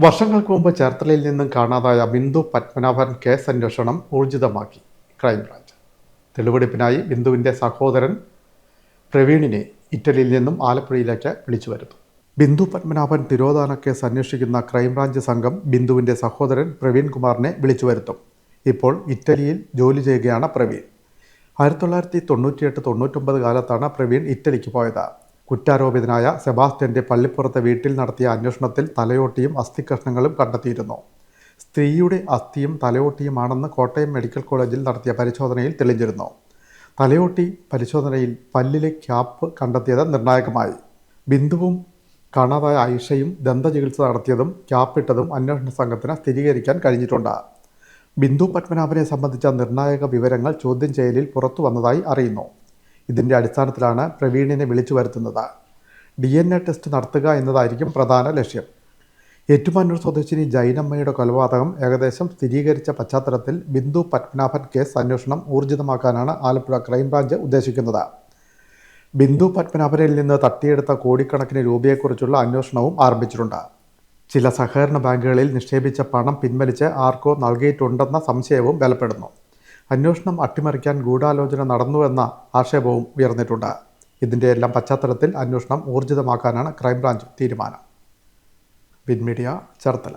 വർഷങ്ങൾക്ക് മുമ്പ് ചേർത്തലയിൽ നിന്നും കാണാതായ ബിന്ദു പത്മനാഭൻ കേസ് അന്വേഷണം ഊർജിതമാക്കി. ക്രൈംബ്രാഞ്ച്. തെളിവെടുപ്പിനായി ബിന്ദുവിന്റെ സഹോദരൻ പ്രവീണിനെ ഇറ്റലിയിൽ നിന്നും ആലപ്പുഴയിലേക്ക് വിളിച്ചു വരുന്നു ബിന്ദു പത്മനാഭൻ തിരോധാന കേസ് അന്വേഷിക്കുന്ന ക്രൈംബ്രാഞ്ച് സംഘം ബിന്ദുവിന്റെ സഹോദരൻ പ്രവീൺ കുമാറിനെ വിളിച്ചു വരുത്തും. ഇപ്പോൾ ഇറ്റലിയിൽ ജോലി ചെയ്യുകയാണ് പ്രവീൺ. ആയിരത്തി തൊള്ളായിരത്തി തൊണ്ണൂറ്റിയെട്ട് തൊണ്ണൂറ്റൊമ്പത് കാലത്താണ് പ്രവീൺ ഇറ്റലിക്ക് പോയത്. കുറ്റാരോപിതനായ സെബാസ്റ്റ്യന്റെ പള്ളിപ്പുറത്തെ വീട്ടിൽ നടത്തിയ അന്വേഷണത്തിൽ തലയോട്ടിയും അസ്ഥികഷ്ണങ്ങളും കണ്ടെത്തിയിരുന്നു. സ്ത്രീയുടെ അസ്ഥിയും തലയോട്ടിയുമാണെന്ന് കോട്ടയം മെഡിക്കൽ കോളേജിൽ നടത്തിയ പരിശോധനയിൽ തെളിഞ്ഞിരുന്നു. തലയോട്ടി പരിശോധനയിൽ പല്ലിലെ ക്യാപ്പ് കണ്ടെത്തിയത് നിർണായകമായി. ബിന്ദുവും കാണാതായ ഐഷയും ദന്തചികിത്സ നടത്തിയതും ക്യാപ്പിട്ടതും അന്വേഷണ സംഘത്തിന് സ്ഥിരീകരിക്കാൻ കഴിഞ്ഞിട്ടുണ്ട്. ബിന്ദു പത്മനാഭനെ സംബന്ധിച്ച നിർണായക വിവരങ്ങൾ ചോദ്യം ചെയ്യലിൽ പുറത്തു വന്നതായി അറിയുന്നു. ഇതിന്റെ അടിസ്ഥാനത്തിലാണ് പ്രവീണിനെ വിളിച്ചു വരുത്തുന്നത്. ഡി എൻ എ ടെസ്റ്റ് നടത്തുക എന്നതായിരിക്കും പ്രധാന ലക്ഷ്യം. ഏറ്റുമാനൂർ സ്വദേശിനി ജൈനമ്മയുടെ കൊലപാതകം ഏകദേശം സ്ഥിരീകരിച്ച പശ്ചാത്തലത്തിൽ ബിന്ദു പത്മനാഭൻ കേസ് അന്വേഷണം ഊർജിതമാക്കാനാണ് ആലപ്പുഴ ക്രൈംബ്രാഞ്ച് ഉദ്ദേശിക്കുന്നത്. ബിന്ദു പത്മനാഭനിൽ നിന്ന് തട്ടിയെടുത്ത കോടിക്കണക്കിന് രൂപയെക്കുറിച്ചുള്ള അന്വേഷണവും ആരംഭിച്ചിട്ടുണ്ട്. ചില സഹകരണ ബാങ്കുകളിൽ നിക്ഷേപിച്ച പണം പിൻവലിച്ച് ആർക്കോ നൽകിയിട്ടുണ്ടെന്ന സംശയവും ബലപ്പെടുന്നു. അന്വേഷണം അട്ടിമറിക്കാൻ ഗൂഢാലോചന നടന്നുവെന്ന ആക്ഷേപവും ഉയർന്നിട്ടുണ്ട്. ഇതിന്റെ എല്ലാം പശ്ചാത്തലത്തിൽ അന്വേഷണം ഊർജിതമാക്കാനാണ് ക്രൈംബ്രാഞ്ച് തീരുമാനം. വിൻമീഡിയ ചേർത്തല.